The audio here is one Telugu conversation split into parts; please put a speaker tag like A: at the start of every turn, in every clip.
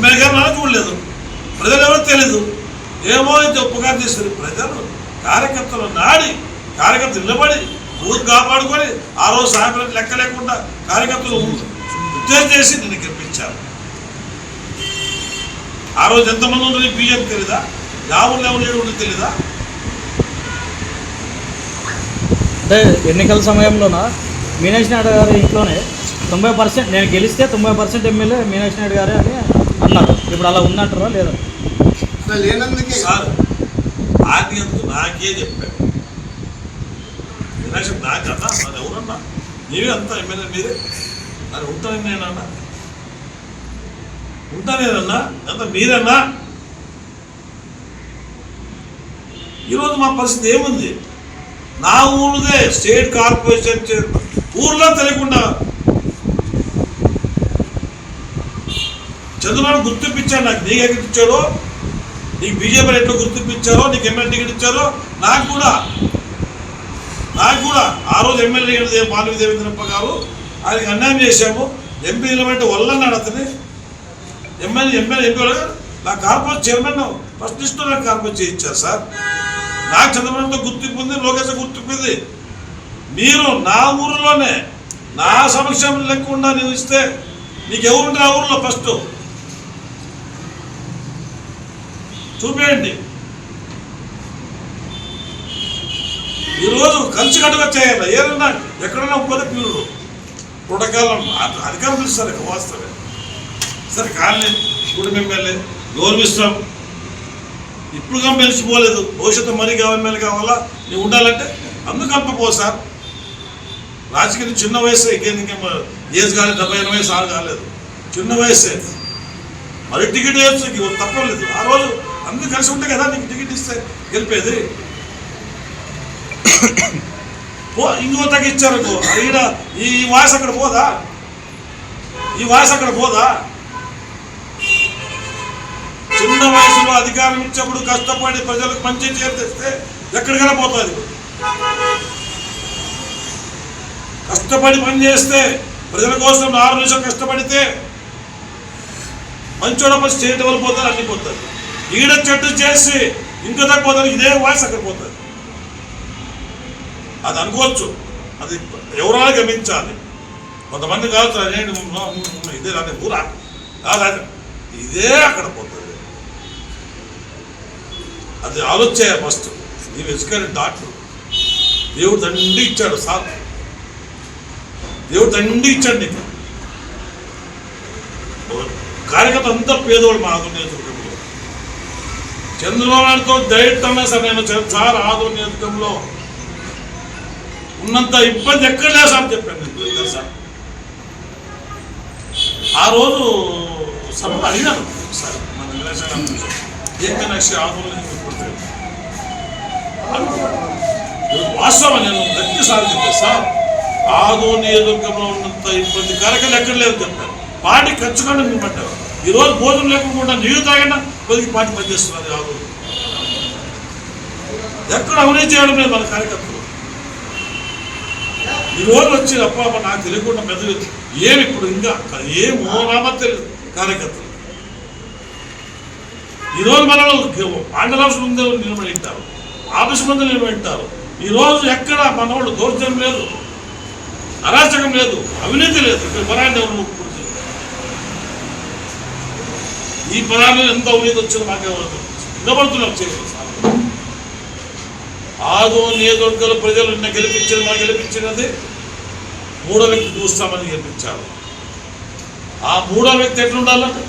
A: ఎమ్మెల్యే గారు నాకు లేదు ప్రజలు ఎవరో తెలియదు ఏమో ఇది ఉపకారం చేశారు. ప్రజలు కార్యకర్తలు నాడి కార్యకర్తలు నిలబడి ఊరు కాపాడుకొని ఆ రోజు సాయంత్రం లెక్క లేకుండా కార్యకర్తలు ఉద్యోగం చేసి నిన్ను గెలిపించారు. ఆ రోజు ఎంతమంది ఉండదు బీజేపీ తెలీదా? యావులు ఎవరు లేడు తెలీదా?
B: అంటే ఎన్నికల సమయంలోన? మీనేష్ నాయుడు గారి ఇంట్లోనే తొంభై పర్సెంట్ నేను గెలిస్తే తొంభై పర్సెంట్ ఎమ్మెల్యే మీనాక్షి నాయుడు గారే అని అన్నారు. ఇప్పుడు అలా ఉందంటారా లేదా?
A: సార్ ఎందుకు నాకే చెప్పాడు వినాశం నాకన్నా మరి ఎవరన్నా? నీవే అంతా ఎమ్మెల్యే మీరే. మరి ఉంటాను నేనన్నా? ఉంటానేనన్నా? అంత మీరన్నా ఈరోజు మా పరిస్థితి ఏముంది? నా ఊరుదే స్టేట్ కార్పొరేషన్ చే- ఊర్లో తెలియకుండా చంద్రబాబు గుర్తింపించాడు నాకు నీకు ఎక్కడ ఇచ్చాడో నీకు బీజేపీ ఎట్లా గుర్తింపించారో? నీకు ఎమ్మెల్యే టికెట్ ఇచ్చారో? నాకు కూడా. నాకు కూడా. ఆ రోజు ఎమ్మెల్యే టికెట్ మాధవి దేవేంద్రప్ప గారు. ఆయనకి అన్యాయం చేశాము. ఎంపీ నిలబెట్టి వల్లన్నాడు అతని ఎమ్మెల్యే ఎమ్మెల్యే ఎంపీ నా కార్పొరేట్ చైర్మన్ ఫస్ట్ ఇస్తూ నాకు కార్పొరేట్ చేయించారు సార్. నాకు చంద్రబాబుతో గుర్తింపు ఉంది లోకేష్ గుర్తింపు ఉంది. మీరు నా ఊరిలోనే నా సమక్షం లేకుండా నేను ఇస్తే నీకు ఎవరుంటే ఆ ఊరిలో ఫస్ట్? చూపేయండి. ఈరోజు కంచి కట్టుకొచ్చాయన్న ఏదన్నా ఎక్కడన్నా పోతే పిల్లలు ప్రోటోకాల్ అధికారం పిలుస్తారు ఇక వాస్తవే సరే కానీ ఇప్పుడు ఎమ్మెల్యే గౌరవిస్తాం ఇప్పుడు మెలిసిపోలేదు భవిష్యత్తు మరీ కావాలి ఎమ్మెల్యే కావాలా? నీవు ఉండాలంటే అందుకు కలపపో సార్. రాజకీయం చిన్న వయసు ఇంకేం ఇంకేం ఏజ్ కాలేదు డెబ్బై ఎనభై వయసు ఆరు కాలేదు. చిన్న వయసే మరి టికెట్ వేయచ్చు తప్పలేదు. ఆ రోజు అందరూ కలిసి ఉంటే కదా నీకు టికెట్ ఇస్తే గెలిపేది? పో ఇంకో తగ్గించారు అనుకో, ఈడ ఈ వాయిస్ అక్కడ పోదా? ఈ వాయిస్ అక్కడ పోదా? చిన్న వయసులో అధికారం ఇచ్చినప్పుడు కష్టపడి ప్రజలకు మంచి చేస్తే ఎక్కడికైనా పోతుంది. కష్టపడి పని చేస్తే ప్రజల కోసం ఆరు నిమిషం కష్టపడితే మంచోడప్పుడు స్టేట్ వల్ల పోతారు అన్ని పోతారు ఈడ చెట్టు చేసి ఇంకా తక్కువ ఇదే వాయిస్ అక్కడ పోతుంది. అది అనుకోవచ్చు. అది ఎవరైనా గమనించాలి. కొంతమంది కావచ్చు అదేంటి ఇదే రాని ఊరా? కాదు ఇదే అక్కడ పోతుంది. అది ఆలోచన ఫస్ట్. నీ ఎడ్యుకేటెడ్ డాక్టర్. దేవుడు దండి ఇచ్చాడు సార్. దేవుడు దండి ఇచ్చాడు నీకు. కార్యకర్త అంతా పేదవాడు మా ఆధునేతుడు చంద్రబాబు నాయుడుతో ధైర్యమే సార్ నేను సార్ ఆధునిక నియోజకవర్గంలో ఉన్నంత ఇబ్బంది ఎక్కడ లేదు సార్ చెప్పాను నేను. తెలుసా? సార్ ఆ రోజు సభలో అడిగాను సార్ మన విలాసాల ఏకనక్షి ఆధునిక వాస్తవం నేను ప్రతిసారి చెప్పాను. సార్ ఆదో నియోజకవర్గంలో ఉన్నంత ఇబ్బంది కరకలు ఎక్కడ లేదు చెప్పాను. పార్టీ ఖర్చుకుండా నిలబడ్డారు ఈ రోజు భోజనం లేకుండా నీరు తాగినా కొద్దిగా పార్టీ పనిచేస్తున్నారు ఎక్కడ అవినీతి చేయడం లేదు మన కార్యకర్తలు. ఈ రోజు వచ్చి అప్ప నాకు తెలియకుండా మెదడు ఏమి ఇప్పుడు ఇంకా ఏం మోనామా తెలియదు కార్యకర్తలు. ఈ రోజు మనలో పాండల ఆఫీస్ ముందు నిలబడింటారు ఆఫీస్ ముందు నిలబడింటారు ఈరోజు ఈ రోజు ఎక్కడ మనవాళ్ళు దౌర్జన్యం లేదు. అరాచకం లేదు. అవినీతి లేదు. ఇక్కడ పరాన్ని ఎవరు ఈ పదాలు ఎంత అవినీతి వచ్చిందో మాకే నిలబడుతున్నాం చేయాలి ఆదో నియోజకవర్గాల ప్రజలు నిన్న గెలిపించింది మా గెలిపించినది మూడో వ్యక్తి చూస్తామని గెలిపించారు. ఆ మూడో వ్యక్తి ఎట్లుండాలంటే?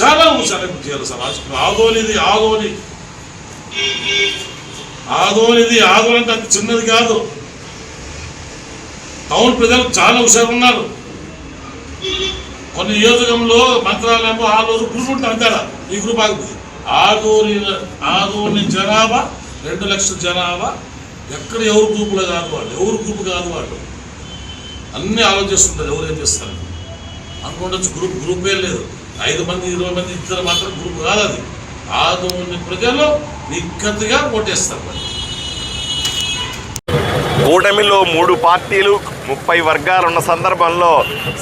A: చాలా హుషారు చేయాలి సార్ రాజకీయం ఆదోనిది ఆదోని. ఆదోనిది ఆదోని అంటే అంత చిన్నది కాదు. టౌన్ ప్రజలు చాలా హుషారు ఉన్నారు కొన్ని నియోజకంలో మంత్రాలయము ఆ రోజు గ్రూప్ ఉంటుంది అంటారా? ఈ గ్రూప్ ఆగిపోయింది ఆదూరి ఆదోని జనాభా రెండు లక్షల జనాభా. ఎక్కడ ఎవరు గ్రూపులో కాదు వాళ్ళు ఎవరు గ్రూప్ కాదు వాళ్ళు. అన్నీ ఆలోచిస్తుంటారు ఎవరేం చేస్తారు? అనుకుంటొచ్చు గ్రూప్ గ్రూపే లేదు. ఐదు మంది ఇరవై మంది ఇద్దరు మాత్రం గ్రూప్ కాదు అది. ఆదోని ప్రజలు నిక్కతిగా ఓటేస్తారు
C: కూటమిలో మూడు పార్టీలు ముప్పై వర్గాలు ఉన్న సందర్భంలో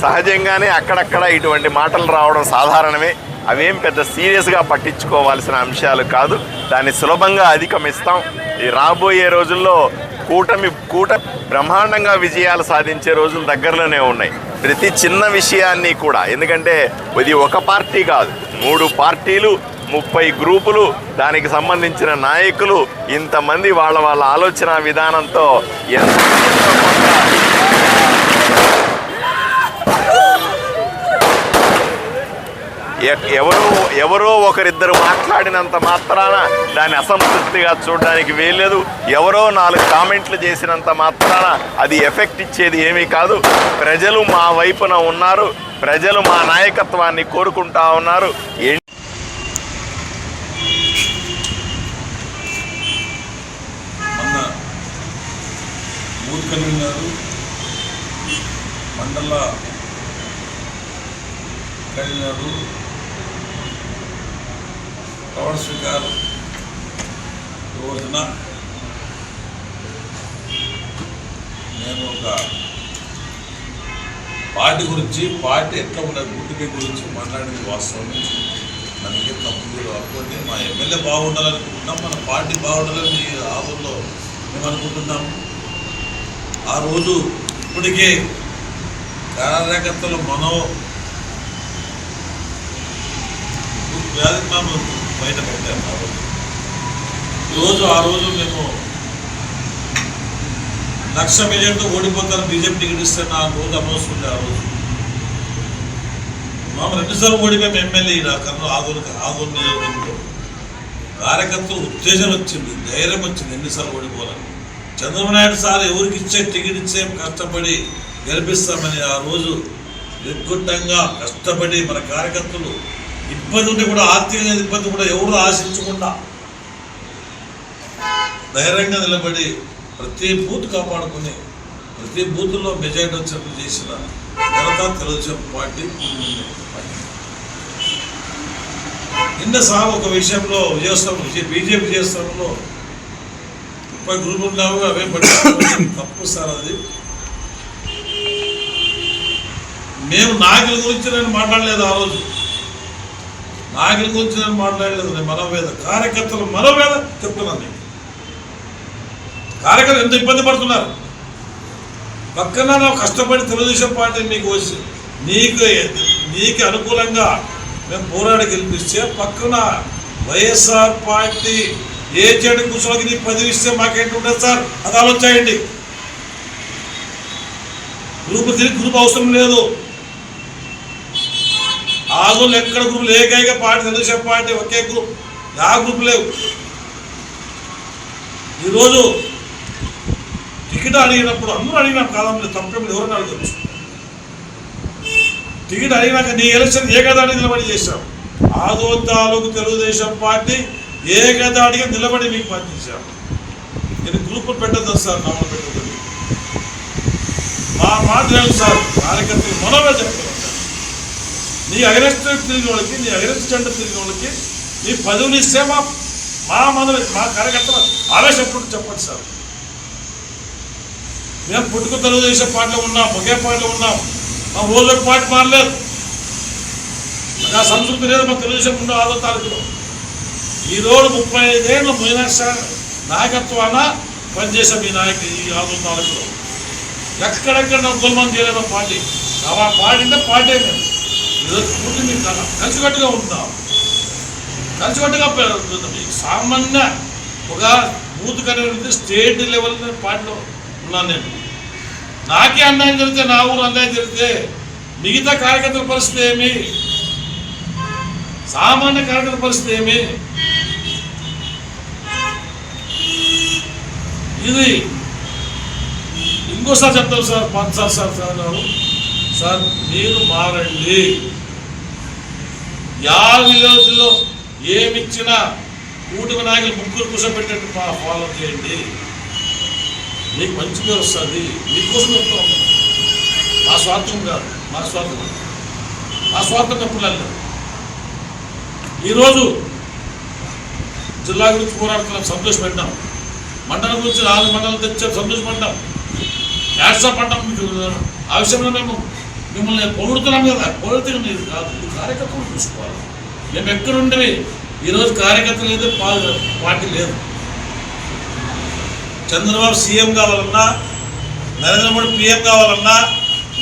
C: సహజంగానే అక్కడక్కడ ఇటువంటి మాటలు రావడం సాధారణమే. అవేం పెద్ద సీరియస్గా పట్టించుకోవాల్సిన అంశాలు కాదు. దాన్ని సులభంగా అధిగమిస్తాం. ఈ రాబోయే రోజుల్లో కూటమి కూట బ్రహ్మాండంగా విజయాలు సాధించే రోజులు దగ్గరలోనే ఉన్నాయి. ప్రతి చిన్న విషయాన్ని కూడా ఎందుకంటే ఇది ఒక పార్టీ కాదు. మూడు పార్టీలు ముప్పై గ్రూపులు దానికి సంబంధించిన నాయకులు ఇంతమంది వాళ్ళ వాళ్ళ ఆలోచన విధానంతో ఎంత ఎవరో ఎవరో ఒకరిద్దరు మాట్లాడినంత మాత్రాన దాన్ని అసంతృప్తిగా చూడడానికి వీల్లేదు. ఎవరో నాలుగు కామెంట్లు చేసినంత మాత్రాన అది ఎఫెక్ట్ ఇచ్చేది ఏమీ కాదు. ప్రజలు మా వైపున ఉన్నారు. ప్రజలు మా నాయకత్వాన్ని కోరుకుంటా ఉన్నారు.
A: మండల కన్వీనరు పవర్ స్వీకార్ రోజున నేను ఒక పార్టీ గురించి పార్టీ ఎట్లా ఉన్న గుర్తుపై గురించి మాట్లాడింది వాస్తవం మనకి తప్పులు అనుకోండి మా ఎమ్మెల్యే బాగుండాలనుకుంటున్నాం మన పార్టీ బాగుండాలని మీ ఆవుల్లో మేము అనుకుంటున్నాము ఆ రోజు ఇప్పటికే కార్యకర్తలు మనో వ్యాధి మేము బయట ఆ రోజు. ఈరోజు ఆ రోజు మేము లక్ష మిలియన్తో ఓడిపోతారు బీజేపీ టికెట్ ఇస్తే నా రోజు అనవసరం ఆ రోజు. మేము రెండుసార్లు ఓడిపోయాం ఎమ్మెల్యే ఈడ కర్నూలు ఆదోని ఆదోని నియోజకవర్గంలో. కార్యకర్తలు ఉత్తేజం వచ్చింది ధైర్యం వచ్చింది ఎన్నిసార్లు ఓడిపోవాలని. చంద్రబాబు నాయుడు సార్ ఎవరికి ఇచ్చే టికెట్ ఇచ్చే కష్టపడి గెలిపిస్తామని ఆ రోజు నిర్గుట్టంగా కష్టపడి మన కార్యకర్తలు ఇబ్బంది ఉంటే కూడా ఆర్థికంగా ఇబ్బంది కూడా ఎవరు ఆశించకుండా ధైర్యంగా నిలబడి ప్రతి బూత్ కాపాడుకుని ప్రతి బూత్లో మెజార్టీ వచ్చినట్లు చేసిన ఘనత తెలుగుదేశం పార్టీ నిన్న సార్ ఒక విషయంలో విజయోత్సవం బీజేపీ విజయోత్సవంలో ముప్పై గ్రూపులు ఉన్నావు అవే పట్టించుకోవడం తప్పు సార్ అది. మేము నాయకుల గురించి నేను మాట్లాడలేదు ఆ రోజు. నాయకుల గురించి నేను మాట్లాడలేదు నేను మనోవేద కార్యకర్తలు మనోవేద చెప్తున్నాను నేను. కార్యకర్తలు ఎంత ఇబ్బంది పడుతున్నారు? పక్కన నాకు కష్టపడి తెలుగుదేశం పార్టీ మీకు వచ్చి నీకు నీకు అనుకూలంగా మేము పోరాడి గెలిపిస్తే పక్కన వైఎస్ఆర్ పార్టీ ఏ చెడు కూర్చోకి నీ పదివిస్తే మాకేంటి ఉండదు సార్? అది ఆలోచించండి. గ్రూప్ తిరిగి గ్రూప్ అవసరం లేదు. ఆదులు ఎక్కడ గ్రూపులు? ఏకైక పార్టీ తెలుగుదేశం పార్టీ ఒకే గ్రూప్. ఆ గ్రూప్ లేవు. ఈరోజు టికెట్ అడిగినప్పుడు అందరూ అడిగినాం కాలంలో తప్పేం ఎవరైనా అడగచ్చు. టికెట్ అడిగినాక నీ ఎలక్షన్ ఏకదాడి నిలబడి చేశావు? ఆదో తాలూకు తెలుగుదేశం పార్టీ ఏకదాడిగా నిలబడి మీకు పనిచేశాం నేను గ్రూపులు పెట్టద్దు సార్ నామలు పెట్టద్దు. మా మాట లేదు సార్? కార్యకర్తలు మనమే చెప్తున్నాం నీ అగరెస్ట్ తిరిగినోళ్ళకి నీ అగరెస్ట్ జెండా తిరిగినోళ్ళకి నీ పదవులు ఇస్తే మా మా మన మా కార్యకర్తలు ఆవేశపడు చెప్పండి సార్. మేము పుట్టుకు తెలుగుదేశం పార్టీలో ఉన్నాం ఒకే పార్టీలో ఉన్నాం. మా ఊళ్ళో ఒక పార్టీ మారలేదు. నా సంతృప్తి సంస్కృతి లేదు మా తెలుగుదేశం ఉండే ఆరో తారీఖులో ఈ రోజు ముప్పై ఐదేళ్ళు మీనాక్ష నాయకత్వాన పనిచేసే మీ నాయకు ఈ ఆరో తారీఖులో ఎక్కడెక్కడ గుల్మం చేయలేదు పార్టీ. ఆ పార్టీ అంటే పార్టీ మేము ఈరోజు పూర్తి మీకు కలిసికట్టుగా ఉంటాం. కలిసికట్టుగా మీకు సామాన్య ఒక బూత్ కనేది స్టేట్ లెవెల్ పార్టీలో ఉన్నాను నేను. నాకే అన్యాయం జరిగితే నా ఊరు అన్యాయం జరిగితే మిగతా కార్యకర్తల పరిస్థితి ఏమి? సామాన్య కార్యకర్త పరిస్థితి ఏమి? ఇది ఇంకోసారి చెప్తాం సార్ పంచాలి సార్ సార్ సార్ గారు. సార్ మీరు మారండి. యా విలేజ్లో ఏమిచ్చినా కూటమి నాయకులు ముగ్గురు కూర్చోబెట్టండి ఫాలో చేయండి. మీకు మంచి పేరు వస్తుంది. మీకోసం చెప్తాం మా స్వార్థం కాదు మా స్వార్థం మా స్వార్థం ఎప్పుడు లేదు ఈరోజు జిల్లా గురించి పోరాడుతున్నాం సంతోషపడ్డాం మండలం గురించి నాలుగు మండలం తెచ్చాం సంతోషపడ్డాం వాట్సాప్ అంటాం మీకు ఆ విషయంలో మేము మిమ్మల్ని పొగుడుతున్నాం కదా పొగిడితే ఇది కాదు ఇది కార్యకర్తలు చూసుకోవాలి. మేము ఎక్కడుండేవి ఈరోజు కార్యకర్త లేదు పార్టీ లేదు. చంద్రబాబు సీఎం కావాలన్నా నరేంద్ర మోడీ పీఎం కావాలన్నా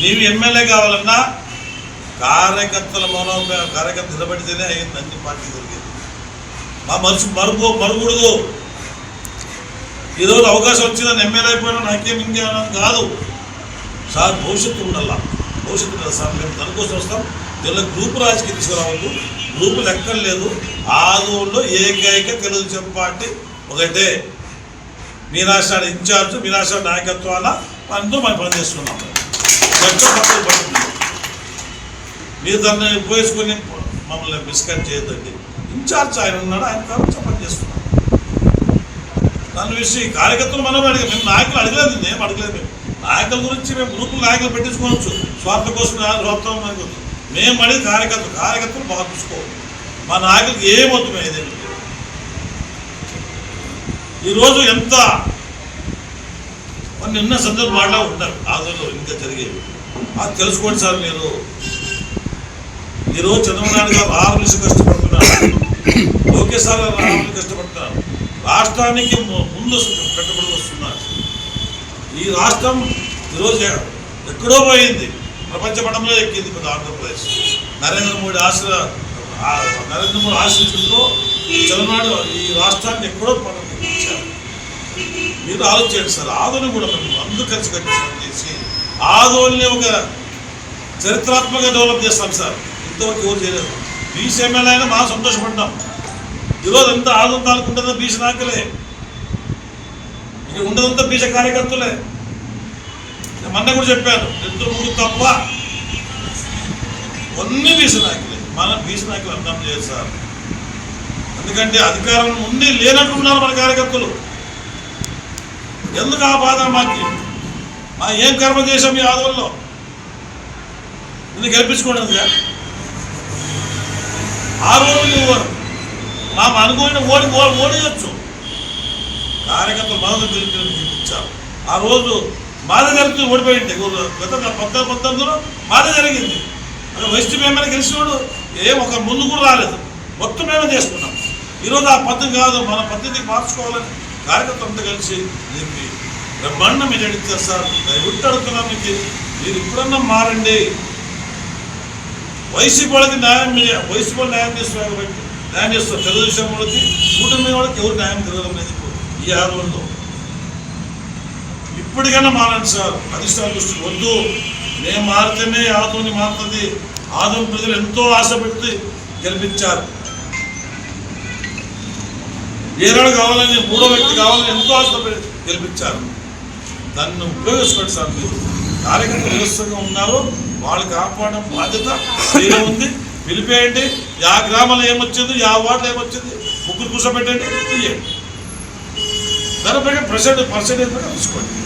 A: నీవు ఎమ్మెల్యే కావాలన్నా కార్యకర్తల మనో కార్యకర్త నిలబడితేనే అయ్యింది అన్ని పార్టీ దొరికింది. మా మనసు మరుగు మరుగుడదు. ఈరోజు అవకాశం వచ్చిందని ఎమ్మెల్యే అయిపోయినా నాకేం ఇంకేమన్నా కాదు. సార్ భవిష్యత్తు ఉండాల భవిష్యత్తు కదా సార్ మేము దానికోసం వస్తాం. దీనిలో గ్రూప్ రాజకీయ తీసుకురావద్దు. గ్రూపు లెక్కలు లేదు. ఆదోళ్ళు ఏకైక తెలుగుదేశం పార్టీ ఒకటే. మీనాశాల ఇన్ఛార్జ్ మీనాశాల నాయకత్వాన మనతో మనం పనిచేస్తున్నాం మీరు దాన్ని ఉపయోగించుకొని మమ్మల్ని మిస్కట్ చేయొద్దండి. ఇన్ఛార్జ్ ఆయన ఉన్నాడు ఆయన కాబట్టి పనిచేస్తున్నాం దాని విషయం కార్యకర్తలు మనం అడిగాం. మేము నాయకులు అడగలేదు మేము అడగలేదు మేము. నాయకుల గురించి మేము గ్రూపులు నాయకులు పెట్టించుకోవచ్చు. స్వార్థ కోసం స్వార్థం మేము అనేది కార్యకర్తలు. కార్యకర్తలు బాగా చూసుకోవాలి. మా నాయకులకు ఏమవుతుంది వద్దు ఈరోజు ఎంత నిన్న సందర్భం సందర్భాల్లో ఉంటారు ఆదరణలో ఇంకా జరిగేవి. అది తెలుసుకోండి సార్ మీరు. ఈరోజు చంద్రబాబు నాయుడు గారు ఆరు కష్టపడుతున్నారు. లోకేష్ సార్ గారు కష్టపడుతున్నారు. రాష్ట్రానికి ముందు పెట్టుబడి వస్తుంది. ఈ రాష్ట్రం ఈరోజు ఎక్కడో పోయింది. ప్రపంచ పటంలో ఎక్కింది ఇప్పుడు ఆంధ్రప్రదేశ్. నరేంద్ర మోడీ ఆశ్ర నరేంద్ర మోడీ ఆశీస్సులతో చంద్రబాబు ఈ రాష్ట్రాన్ని ఎక్కడో పటం ఇచ్చారు మీరు ఆలోచించండి సార్ ఆదోని కూడా మేము అందరూ కలిసి కట్టి చేసి ఆదోని ఒక చరిత్రాత్మకంగా డెవలప్ చేస్తాం సార్. ఇంతవరకు ఎవరు చేయలేదు. బీసీ ఎమ్మెల్యే అయినా బాగా సంతోషపడ్డాం. ఈరోజు ఎంత ఆదో తాగుకుంటుందో బీసీ నాయకులే. ఇక్కడ ఉండదంతా బీసీ కార్యకర్తలే. మొన్న కూడా చెప్పాను ఎందుకు మూడు తప్ప అన్ని వీసనాకులే మనం మన అర్థం చేస్తారు ఎందుకంటే అధికారం ఉండి లేనట్టున్నారు మన కార్యకర్తలు. ఎందుకు ఆ బాధ మాకు? మా ఏం కర్మ చేశాం ఈ ఆదవుల్లో నిన్ను గెలిపించుకోవడం ఆ రోజు నువ్వు మాకు అనుకోని ఓడి ఓ- ఓడియొచ్చు. కార్యకర్తలు మద్దతు గెలిపించారు ఆ రోజు బాధ జరుగుతూ ఓడిపోయింది. గత పంతొమ్మిది పంతొమ్మిదిలో బాధ జరిగింది. అదే వెస్ట్ మేమని గెలిచినోడు ఏం ఒక ముందు కూడా రాలేదు. మొత్తం మేమే చేసుకున్నాం. ఈరోజు ఆ పద్ధతి కాదు. మన పద్ధతికి మార్చుకోవాలని కార్యకర్తలు అంతా కలిసి చెప్పి బ్రహ్మాండం మీరు అడుగుతారు సార్ దయవిట్టు అడుగుతున్నాం మీకు. మీరు ఇప్పుడన్నా మారండి. వైసీపీ వాళ్ళకి న్యాయం మీ- వైసీపీ వాళ్ళు న్యాయం చేస్తున్నారు న్యాయం చేస్తారు తెలుగుదేశం వాళ్ళకి కూటమి వాళ్ళకి ఎవరు న్యాయం జరగడం లేదు ఈ ఆరు రోజుల్లో ఇప్పటికైనా మారండి సార్. అధిష్టానం దృష్టి వద్దు. మేము మారితేనే ఆదోని మారుతుంది. ఆదో ప్రజలు ఎంతో ఆశ పెట్టి గెలిపించారు. ఏనాడు కావాలని మూడో వ్యక్తి కావాలని ఎంతో ఆశ గెలిపించారు. దాన్ని ఉపయోగించుకోండి సార్ మీరు. కార్యకర్తలు వ్యవస్థగా ఉన్నారు. వాళ్ళు కాపాడడం బాధ్యత మీరే ఉంది. పిలిపేయండి. యా గ్రామంలో ఏమొచ్చింది యా వార్డులో ఏమొచ్చింది ముగ్గురు కూర్చోబెట్టండి తీయండి. దాని ప్రకారం పర్సెంట్ పర్సెంటేజ్ ప్రకారం తీసుకోండి.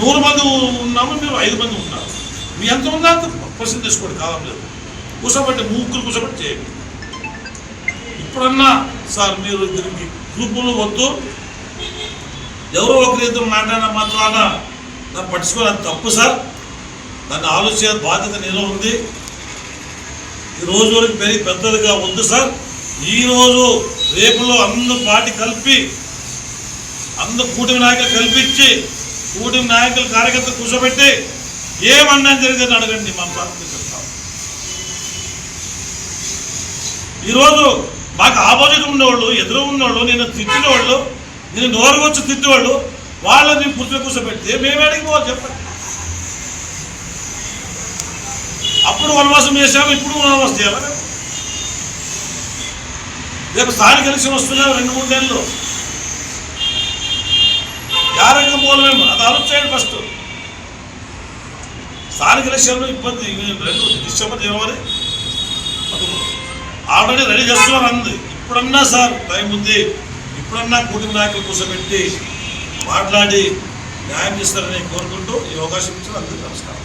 A: నూరు మంది ఉన్నాము? మీరు ఐదు మంది ఉన్నారు మీ ఎంత ఉందా? అంత పర్సెంట్ తీసుకోండి కాలం లేదు. కూర్చోబట్టి ముగ్గురు కూర్చోబెట్టి చేయండి. ఇప్పుడన్నా సార్ మీరు దీనికి గ్రూపులు వద్దు. ఎవరో ఒకరి ఇద్దరు మాట్లాడిన మాత్రాన దాన్ని పట్టించుకోవాలి తప్పు సార్. దాన్ని ఆలోచించే బాధ్యత నేను ఉంది. ఈ రోజు వరకు పెరిగి పెద్దదిగా ఉంది సార్. ఈరోజు రేపులో అందరు పాటి కలిపి అందరూ కూటమి నాయకులు కల్పించి కూటమి నాయకులు కార్యకర్తలు కూర్చోబెట్టి ఏమన్నా జరిగిందని అడగండి మన పార్టీ చెప్తాం. ఈరోజు మాకు ఆపోజిట్ ఉన్నవాళ్ళు ఎదురు ఉన్నవాళ్ళు నేను తిట్టిన వాళ్ళు నేను నోరు వచ్చి తిట్టేవాళ్ళు వాళ్ళని పురుషులు కూర్చోబెడితే మేము అడిగిపోవాలి చెప్పండి. అప్పుడు వనవాసం చేసాము ఇప్పుడు వనవాసం చేయాలి? రేపు స్థానిక ఎలక్షన్ వస్తున్నాం రెండు మూడు నెలలు. యారంగా మూలమేమో అది ఆలోచించండి ఫస్ట్ స్థానిక ఎలక్షన్లో ఇబ్బంది రెండు డిసెంబర్ జనవరి. ఆల్రెడీ రెడీ చేస్తున్నారు అంది ఇప్పుడన్నా సార్ టైం ఉంది. ఇప్పుడన్నా కూటమి నాయకులు కూర్చోబెట్టి మాట్లాడి న్యాయం చేస్తారని కోరుకుంటూ ఈ అవకాశం ఇచ్చిన అందరికీ నమస్కారం.